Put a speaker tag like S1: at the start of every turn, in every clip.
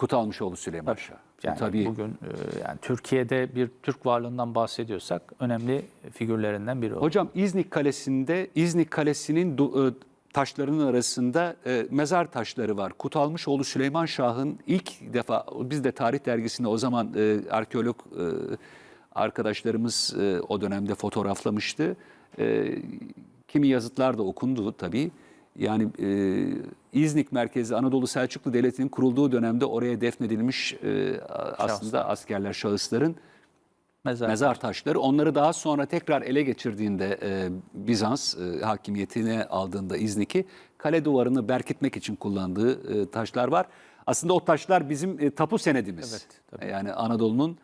S1: Kutalmışoğlu Süleyman Şah.
S2: Yani
S1: Tabii
S2: bugün e, yani Türkiye'de bir Türk varlığından bahsediyorsak önemli figürlerinden biri o.
S1: Hocam İznik Kalesi'nde İznik Kalesi'nin e, taşlarının arasında e, mezar taşları var. Kutalmışoğlu Süleyman Şah'ın ilk defa biz de tarih dergisinde o zaman e, arkeolog e, arkadaşlarımız e, o dönemde fotoğraflamıştı. E, kimi yazıtlar da okundu tabii. Yani e, İznik merkezi Anadolu Selçuklu Devleti'nin kurulduğu dönemde oraya defnedilmiş e, aslında askerler, şahısların
S2: Mezar.
S1: mezar taşları. Onları daha sonra tekrar ele geçirdiğinde e, Bizans e, hakimiyetine aldığında İznik'i kale duvarını berkitmek için kullandığı e, taşlar var. Aslında o taşlar bizim e, tapu senedimiz.
S2: Evet, tabii.
S1: Yani Anadolu'nun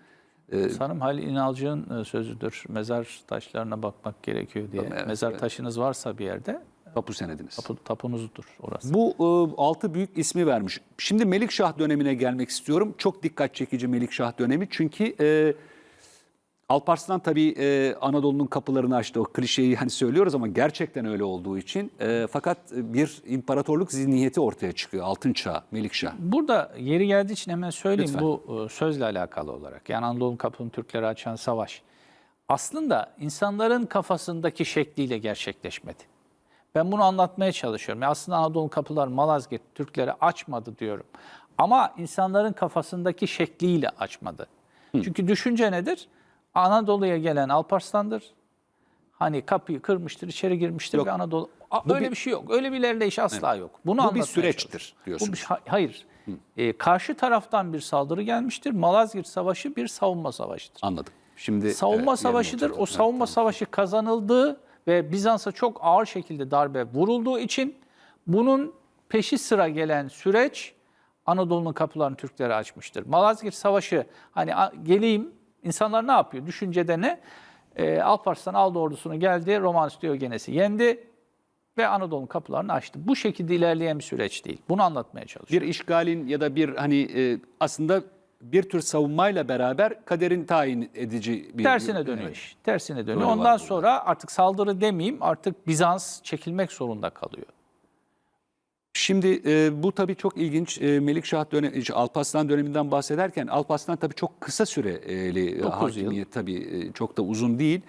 S1: e,
S2: Sanırım Halil İnalcı'nın e, sözüdür. Mezar taşlarına bakmak gerekiyor diye.
S1: Evet,
S2: Mezar
S1: evet.
S2: taşınız varsa bir yerde
S1: tapu senedimiz.
S2: tapu, tapunuzdur orası.
S1: Bu e, altı büyük ismi vermiş. Şimdi Melikşah dönemine gelmek istiyorum. Çok dikkat çekici Melikşah dönemi. Çünkü e, Alparslan tabii e, Anadolu'nun kapılarını açtı. O klişeyi hani söylüyoruz ama gerçekten öyle olduğu için. E, fakat bir imparatorluk zihniyeti ortaya çıkıyor. Altın Çağ, Melikşah.
S2: Burada yeri geldiği için hemen söyleyeyim
S1: Lütfen.
S2: bu e, sözle alakalı olarak. Yani Anadolu'nun kapını Türklere açan savaş. Aslında insanların kafasındaki şekliyle gerçekleşmedi. Ben bunu anlatmaya çalışıyorum. Yani aslında Anadolu kapılar Malazgirt Türklere açmadı diyorum. Ama insanların kafasındaki şekliyle açmadı. Çünkü düşünce nedir? Anadolu'ya gelen Alparslan'dır. Hani kapıyı kırmıştır, içeri girmiştir
S1: Yok.
S2: ve Anadolu... A,
S1: Bu
S2: öyle
S1: bir-
S2: bir, şey yok. Öyle bir ilerleyiş asla yok. Bunu
S1: Bu bir süreçtir diyorsunuz.
S2: Bu bir, hayır. Ee, karşı taraftan bir saldırı gelmiştir. Malazgirt Savaşı bir savunma savaşıdır.
S1: Anladım. Şimdi
S2: Savunma
S1: evet,
S2: savaşıdır. O savunma savaşı kazanıldığı ve Bizans'a çok ağır şekilde darbe vurulduğu için bunun peşi sıra gelen süreç Anadolu'nun kapılarını Türklere açmıştır. Malazgirt Savaşı hani geleyim insanlar ne yapıyor? Düşüncede ne? Ee, Alparslan aldı ordusunu geldi. Romanus Diogenes'i yendi ve Anadolu'nun kapılarını açtı. Bu şekilde ilerleyen bir süreç değil. Bunu anlatmaya çalışıyorum.
S1: bir işgalin ya da bir hani e, aslında bir tür savunmayla beraber kaderin tayin edici bir
S2: Tersine dönüyor
S1: Evet.
S2: iş. Tersine dönüyor.
S1: Doğru var
S2: Ondan
S1: burada.
S2: sonra artık saldırı demeyeyim artık Bizans çekilmek zorunda kalıyor.
S1: Şimdi e, bu tabii çok ilginç. E, Melikşah dönemi, Alparslan döneminden bahsederken Alparslan tabii çok kısa süreli e, hakimiyet tabii e, çok da uzun değil.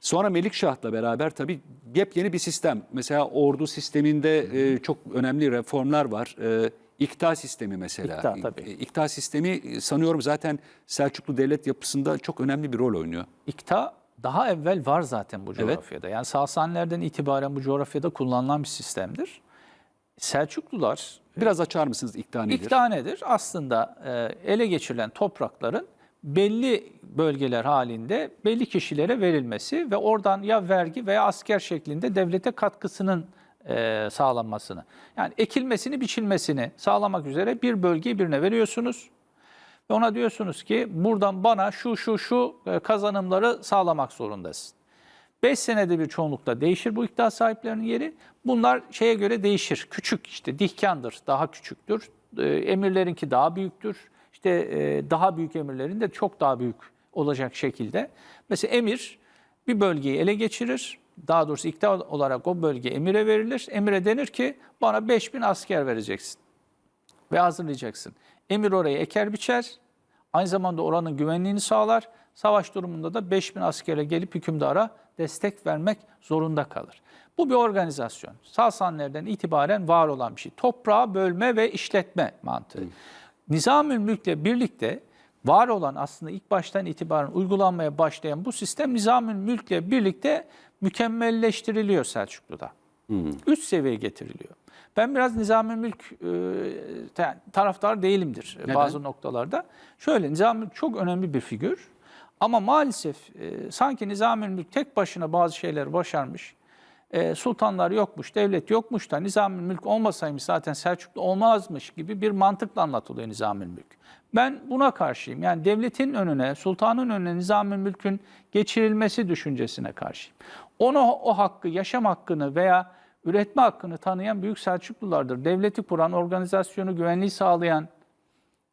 S1: Sonra Melikşah'la beraber tabii yepyeni bir sistem. Mesela ordu sisteminde e, çok önemli reformlar var. E, İkta sistemi mesela.
S2: İkta, tabii.
S1: E, İkta sistemi e, sanıyorum zaten Selçuklu devlet yapısında çok önemli bir rol oynuyor.
S2: İkta daha evvel var zaten bu coğrafyada. Yani Sasanilerden itibaren bu coğrafyada kullanılan bir sistemdir. Selçuklular
S1: Biraz açar mısınız İkta nedir?
S2: İkta nedir? Aslında e, ele geçirilen toprakların belli bölgeler halinde belli kişilere verilmesi ve oradan ya vergi veya asker şeklinde devlete katkısının e, sağlanmasını. Yani ekilmesini, biçilmesini sağlamak üzere bir bölgeyi birine veriyorsunuz. Ve ona diyorsunuz ki buradan bana şu şu şu e, kazanımları sağlamak zorundasın. 5 senede bir çoğunlukla değişir bu iktidar sahiplerinin yeri. Bunlar şeye göre değişir. Küçük işte dihkandır, daha küçüktür. E, emirlerinki daha büyüktür. İşte e, daha büyük emirlerin de çok daha büyük olacak şekilde. Mesela emir bir bölgeyi ele geçirir. Daha doğrusu iktidar olarak o bölge emire verilir. Emire denir ki bana 5000 asker vereceksin ve hazırlayacaksın. Emir orayı eker biçer. Aynı zamanda oranın güvenliğini sağlar. Savaş durumunda da 5000 askere gelip hükümdara destek vermek zorunda kalır. Bu bir organizasyon. Sasanilerden itibaren var olan bir şey. Toprağı bölme ve işletme mantığı. Nizamül Mülk'le birlikte var olan aslında ilk baştan itibaren uygulanmaya başlayan bu sistem Nizamül Mülk'le birlikte mükemmelleştiriliyor Selçuklu'da. Üst seviyeye getiriliyor. Ben biraz Nizami Mülk e, ta- taraftar değilimdir e, bazı noktalarda. Şöyle Nizami Mülk çok önemli bir figür. Ama maalesef e, sanki Nizami Mülk tek başına bazı şeyleri başarmış. E, sultanlar yokmuş, devlet yokmuş da Nizami Mülk olmasaymış zaten Selçuklu olmazmış gibi bir mantıkla anlatılıyor Nizami Mülk. Ben buna karşıyım. Yani devletin önüne, sultanın önüne Nizami Mülk'ün geçirilmesi düşüncesine karşıyım. Ona o hakkı, yaşam hakkını veya üretme hakkını tanıyan Büyük Selçuklulardır. Devleti kuran, organizasyonu, güvenliği sağlayan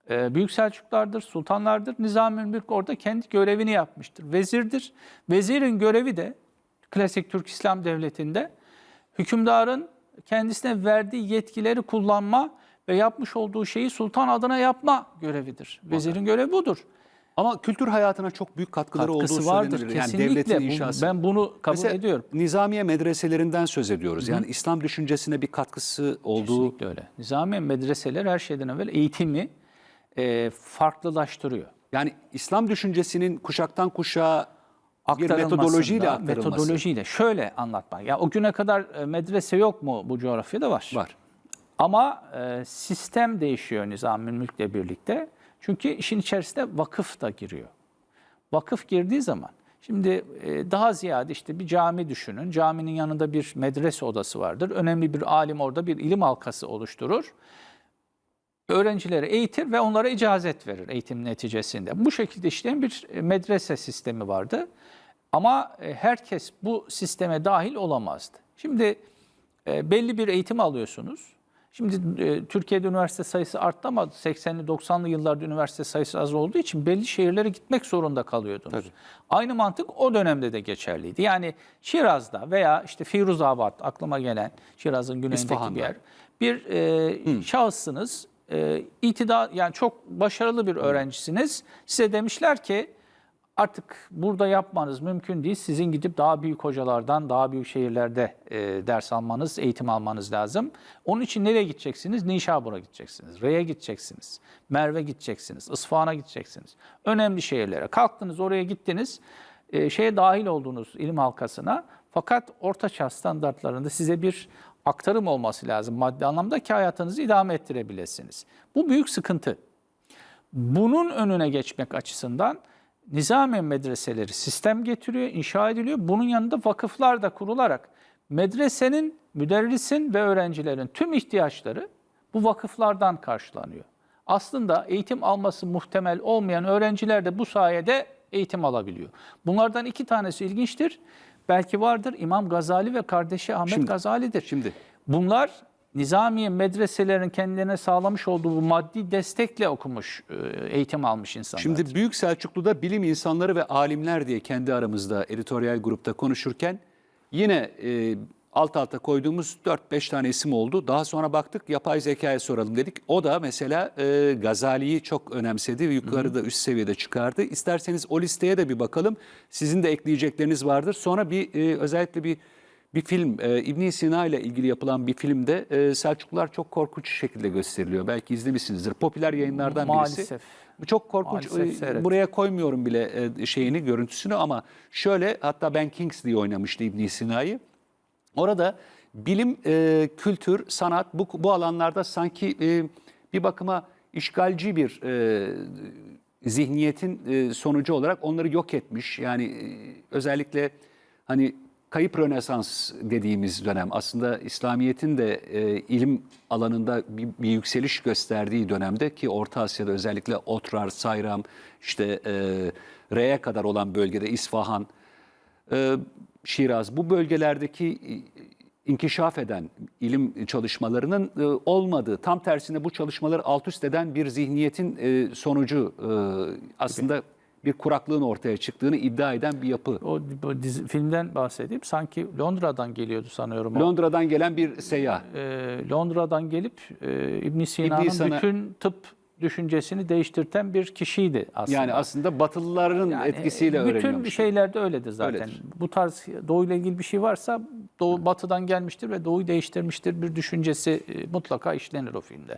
S2: e, Büyük Selçuklulardır, sultanlardır. Nizami Mülk orada kendi görevini yapmıştır. Vezirdir. Vezirin görevi de klasik Türk İslam Devleti'nde hükümdarın kendisine verdiği yetkileri kullanma ve yapmış olduğu şeyi sultan adına yapma görevidir. Vezirin görevi budur.
S1: Ama kültür hayatına çok büyük katkıları
S2: Katkısı
S1: olduğu
S2: vardır
S1: söylenilir. Yani
S2: kesinlikle.
S1: devletin
S2: Bu-
S1: inşası.
S2: ben bunu kabul
S1: Mesela
S2: ediyorum.
S1: Nizamiye medreselerinden söz ediyoruz. Yani İslam düşüncesine bir katkısı olduğu
S2: Kesinlikle öyle. Nizami medreseler her şeyden evvel eğitimi e, farklılaştırıyor.
S1: yani İslam düşüncesinin kuşaktan kuşağa bir metodolojiyle aktarılması
S2: Metodolojiyle. Şöyle anlatmak. Ya o güne kadar e, medrese yok mu bu coğrafyada var.
S1: var.
S2: Ama e, sistem değişiyor Nizami Mülk'le birlikte. Çünkü işin içerisinde vakıf da giriyor. Vakıf girdiği zaman şimdi e, daha ziyade işte bir cami düşünün. Caminin yanında bir medrese odası vardır. Önemli bir alim orada bir ilim halkası oluşturur. Öğrencileri eğitir ve onlara icazet verir eğitim neticesinde. Bu şekilde işleyen bir e, medrese sistemi vardı. Ama e, herkes bu sisteme dahil olamazdı. Şimdi e, belli bir eğitim alıyorsunuz. Şimdi e, Türkiye'de üniversite sayısı arttı ama 80'li 90'lı yıllarda üniversite sayısı az olduğu için belli şehirlere gitmek zorunda kalıyordunuz. Aynı mantık o dönemde de geçerliydi. Yani Şiraz'da veya işte Firuzabad aklıma gelen Şiraz'ın güneyindeki
S1: İsfahan'da.
S2: bir yer. Bir e, şahıssınız, e, itida yani çok başarılı bir öğrencisiniz. Size demişler ki artık burada yapmanız mümkün değil. Sizin gidip daha büyük hocalardan, daha büyük şehirlerde e, ders almanız, eğitim almanız lazım. Onun için nereye gideceksiniz? Nişabur'a gideceksiniz, Re'ye gideceksiniz, Merve gideceksiniz, İsfahan'a gideceksiniz. Önemli şehirlere. Kalktınız oraya gittiniz, e, şeye dahil olduğunuz ilim halkasına. Fakat ortaçağ standartlarında size bir aktarım olması lazım maddi anlamda ki hayatınızı idame ettirebilirsiniz. Bu büyük sıkıntı. Bunun önüne geçmek açısından nizami medreseleri sistem getiriyor, inşa ediliyor. Bunun yanında vakıflar da kurularak medresenin, müderrisin ve öğrencilerin tüm ihtiyaçları bu vakıflardan karşılanıyor. Aslında eğitim alması muhtemel olmayan öğrenciler de bu sayede eğitim alabiliyor. Bunlardan iki tanesi ilginçtir. Belki vardır İmam Gazali ve kardeşi Ahmet
S1: Şimdi-
S2: Gazali'dir.
S1: Şimdi
S2: Bunlar Nizamiye medreselerin kendilerine sağlamış olduğu bu maddi destekle okumuş, e, eğitim almış insanlar.
S1: Şimdi Büyük Selçuklu'da bilim insanları ve alimler diye kendi aramızda editoryal grupta konuşurken yine e, alt alta koyduğumuz 4-5 tane isim oldu. Daha sonra baktık yapay zekaya soralım dedik. O da mesela e, Gazali'yi çok önemsedi ve yukarıda üst seviyede çıkardı. İsterseniz o listeye de bir bakalım. Sizin de ekleyecekleriniz vardır. Sonra bir e, özellikle bir bir film e, İbn Sina ile ilgili yapılan bir filmde e, Selçuklular çok korkunç şekilde gösteriliyor. Belki izlemişsinizdir. Popüler yayınlardan birisi.
S2: Maalesef.
S1: Bu Çok korkunç.
S2: Maalesef
S1: e,
S2: seyrettim.
S1: Buraya koymuyorum bile e, şeyini, görüntüsünü ama şöyle hatta Ben Kingsley oynamıştı İbn Sina'yı. Orada bilim, e, kültür, sanat bu, bu alanlarda sanki e, bir bakıma işgalci bir e, zihniyetin e, sonucu olarak onları yok etmiş. Yani e, özellikle hani kayıp Rönesans dediğimiz dönem aslında İslamiyet'in de e, ilim alanında bir, bir yükseliş gösterdiği dönemde ki Orta Asya'da özellikle Otrar, Sayram, işte e, Re'ye kadar olan bölgede İsfahan, Şiraz bu bölgelerdeki e, inkişaf eden ilim çalışmalarının e, olmadığı, tam tersine bu çalışmaları alt üst eden bir zihniyetin e, sonucu e, aslında bir kuraklığın ortaya çıktığını iddia eden bir yapı.
S2: o, o dizi, filmden bahsedeyim. Sanki Londra'dan geliyordu sanıyorum. o.
S1: Londra'dan gelen bir seyyah.
S2: Ee, Londra'dan gelip e, İbn Sina'nın
S1: Sina-
S2: bütün tıp düşüncesini değiştirten bir kişiydi aslında.
S1: Yani aslında Batılıların
S2: Yani
S1: etkisiyle
S2: bütün
S1: öğreniyormuş.
S2: şeylerde öyledir zaten.
S1: Öyledir.
S2: Bu tarz doğuyla ilgili bir şey varsa doğu batıdan gelmiştir ve doğuyu değiştirmiştir bir düşüncesi e, mutlaka işlenir o filmde.